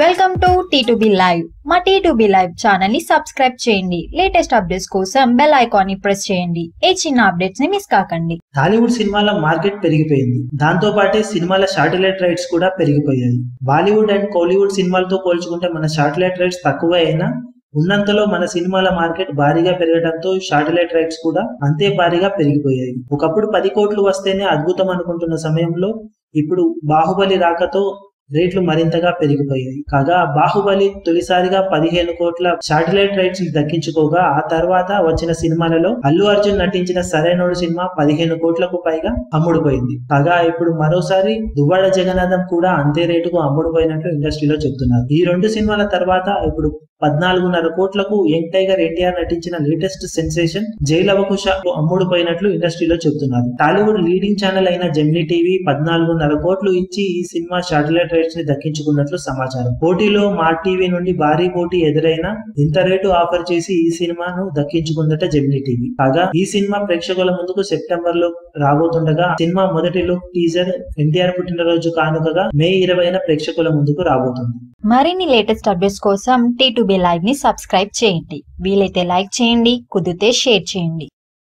Welcome to T live మా T live ఛానల్ని subscribe చేయండి. లేటెస్ట్ అప్డేట్స్ కోసం బెల్ ఐకాన్ని ప్రెస్ చేయండి. ఏ చిన్న అప్డేట్స్ని మిస్ కాకండి. టాలీవుడ్ సినిమాల మార్కెట్ పెరిగిపోయింది. దాంతో పాటే సినిమాల శాటిలైట్ రైట్స్ కూడా పెరిగిపోయాయి. బాలీవుడ్ అండ్ కోలీవుడ్ సినిమాలతో పోల్చుకుంటే మన శాటిలైట్ రైట్స్ తక్కువ అయినా ఉన్నంతలో మన సినిమాల మార్కెట్ భారీగా పెరగడంతో శాటిలైట్ రైట్స్ కూడా అంతే భారీగా పెరిగిపోయాయి. ఒకప్పుడు పది కోట్లు వస్తేనే అద్భుతం అనుకుంటున్న సమయంలో ఇప్పుడు బాహుబలి రాకతో రేట్లు మరింతగా పెరిగిపోయాయి. కాగా బాహుబలి తొలిసారిగా పదిహేను కోట్ల శాటిలైట్ రైట్స్ దక్కించుకోగా ఆ తర్వాత వచ్చిన సినిమాలలో అల్లు అర్జున్ నటించిన సరైనోడు సినిమా పదిహేను కోట్లకు పైగా అమ్ముడుపోయింది. కాగా ఇప్పుడు మరోసారి దువ్వాడ జగన్నాథం కూడా అంతే రేటుకు అమ్ముడుపోయినట్లు ఇండస్ట్రీలో చెప్తున్నారు. ఈ రెండు సినిమాల తర్వాత ఇప్పుడు పద్నాలుగున్నర కోట్లకు యంగ్ టైగర్ ఎన్టీఆర్ నటించిన లేటెస్ట్ సెన్సేషన్ జైలవకుశ అమ్ముడుపోయినట్లు ఇండస్ట్రీలో చెబుతున్నారు టాలీవుడ్ లీడింగ్ ఛానల్ అయిన జెమినీ టీవీ పద్నాలుగున్నర కోట్లు ఇచ్చి ఈ సినిమా శాటిలైట్ రేట్స్ని దక్కించుకున్నట్లు సమాచారం. పోటీలో మా టీవీ నుండి భారీ పోటీ ఎదురైనా ఇంత రేటు ఆఫర్ చేసి ఈ సినిమాను దక్కించుకుందట జెమినీ టీవీ. కాగా ఈ సినిమా ప్రేక్షకుల ముందుకు సెప్టెంబర్లో రాబోతుండగా సినిమా మొదటి లుక్ టీజర్ ఎన్టీఆర్ పుట్టినరోజు కానుకగా మే ఇరవైన ప్రేక్షకుల ముందుకు రాబోతుంది. మరిన్ని లేటెస్ట్ అప్డేట్స్ కోసం టీ లైవ్ని సబ్స్క్రైబ్ చేయండి. వీలైతే లైక్ చేయండి కుదిరితే షేర్ చేయండి.